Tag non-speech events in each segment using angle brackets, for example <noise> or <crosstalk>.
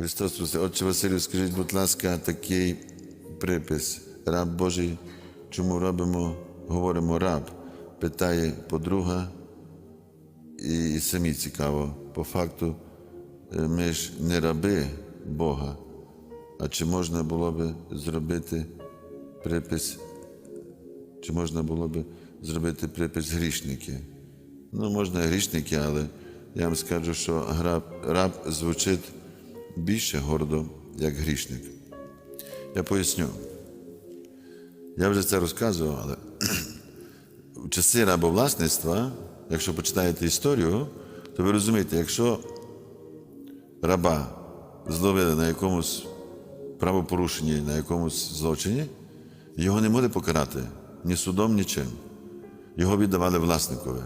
Христос. Отче Василю, скажіть, будь ласка, такий припис. Раб Божий, чому робимо, говоримо раб? Питає подруга, і самі цікаво. По факту, е, ми ж не раби Бога. А чи можна було би зробити припис, чи можна було би зробити припис грішники? Ну, можна грішники, але я вам скажу, що раб, раб звучить більше гордо, як грішник. Я поясню. Я вже це розказував, але <clears throat> в часи рабовласництва, якщо почитаєте історію, то ви розумієте, якщо раба зловили на якомусь правопорушенні, на якомусь злочині, його не може покарати ні судом, нічим. Його віддавали власникові.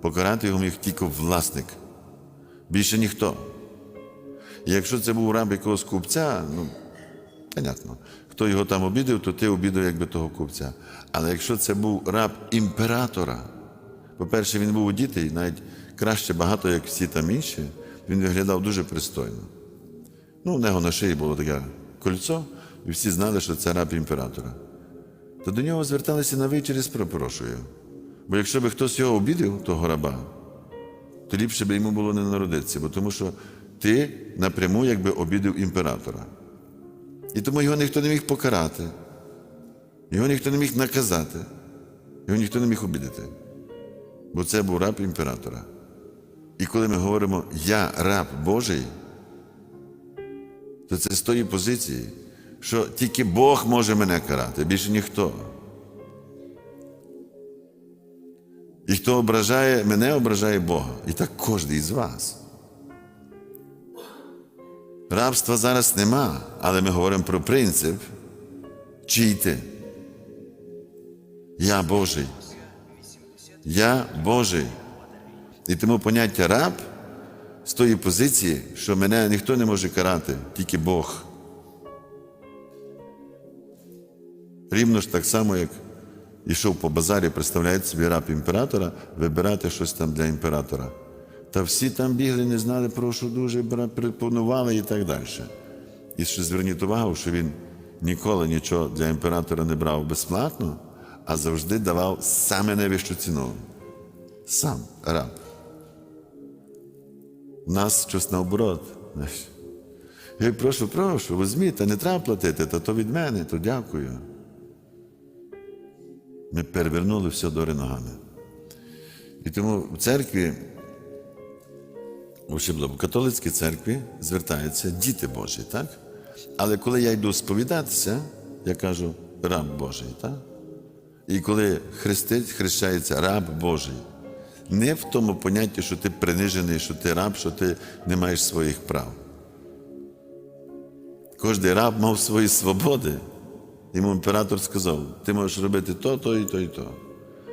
Покарати його міг тільки власник. Більше ніхто. Якщо це був раб якогось купця, ну, понятно, хто його там обідав, то ти обідав якби того купця. Але якщо це був раб імператора, по-перше, він був одітий, навіть краще багато, як всі там інші, він виглядав дуже пристойно. Ну, у нього на шиї було таке кольцо, і всі знали, що це раб імператора. То до нього зверталися на ви через перепрошую. Бо якщо би хтось його обідав, того раба, то ліпше би йому було не народитися, бо тому що ти напряму якби обідав імператора. І тому його ніхто не міг покарати, його ніхто не міг наказати, його ніхто не міг обідати. Бо це був раб імператора. І коли ми говоримо Я раб Божий, то це з тої позиції, що тільки Бог може мене карати, більше ніхто. І хто ображає, мене ображає Бога. І так кожен із вас. Рабства зараз нема, але ми говоримо про принцип, чий ти. Я Божий. Я Божий. І тому поняття раб з тої позиції, що мене ніхто не може карати, тільки Бог. Рівно ж так само, як йшов по базарі, представляєте собі раб імператора, вибирати щось там для імператора. Та всі там бігли, не знали, про що дуже пропонували і так далі. І ще зверніть увагу, що він ніколи нічого для імператора не брав безплатно, а завжди давав саме найвищу ціну. Сам раб. У нас щось наоборот. Я прошу, прошу, візьміть, та не треба платити, та то від мене, то дякую. Ми перевернули все дори ногами. І тому в церкві, в католицькій церкві, звертаються діти Божі, так? Але коли я йду сповідатися, я кажу раб Божий, так? І коли хрестить, хрещається раб Божий. Не в тому понятті, що ти принижений, що ти раб, що ти не маєш своїх прав. Кожний раб мав свої свободи. Йому імператор сказав, ти можеш робити то, то і то, і то.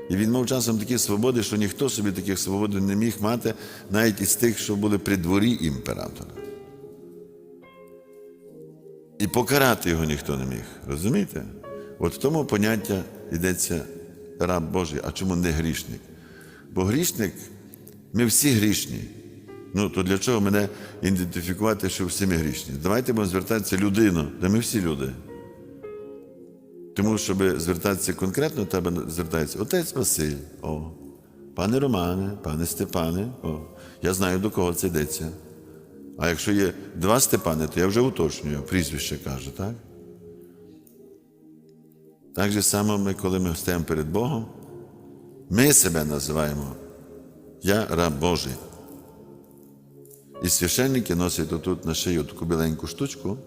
І він мав часом такі свободи, що ніхто собі таких свобод не міг мати, навіть із тих, що були при дворі імператора. І покарати його ніхто не міг. Розумієте? От в тому поняття йдеться раб Божий, а чому не грішник? Бо грішник, ми всі грішні. Ну, то для чого мене ідентифікувати, що всі ми грішні? Давайте будемо звертатися людину, де ми всі люди. Тому, щоб звертатися конкретно, треба звертається отець Василь, о, пане Романе, пане Степане, о, я знаю, до кого це йдеться. А якщо є два Степани, то я вже уточнюю, прізвище кажу, так? Так же само ми, коли ми стоїмо перед Богом, ми себе називаємо Я раб Божий. І священники носять отут на шию таку біленьку штучку,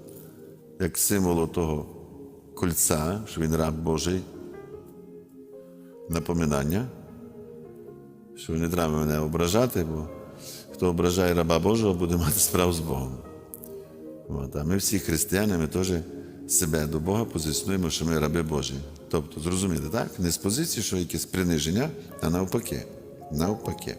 як символ того кольця, що він раб Божий. Напоминання, що не треба мене ображати, бо хто ображає раба Божого, буде мати справу з Богом. От, а ми всі християни, ми теж себе до Бога позиціонуємо, що ми раби Божі. Тобто, зрозумієте, так? Не з позиції, що якесь приниження, а навпаки. Навпаки.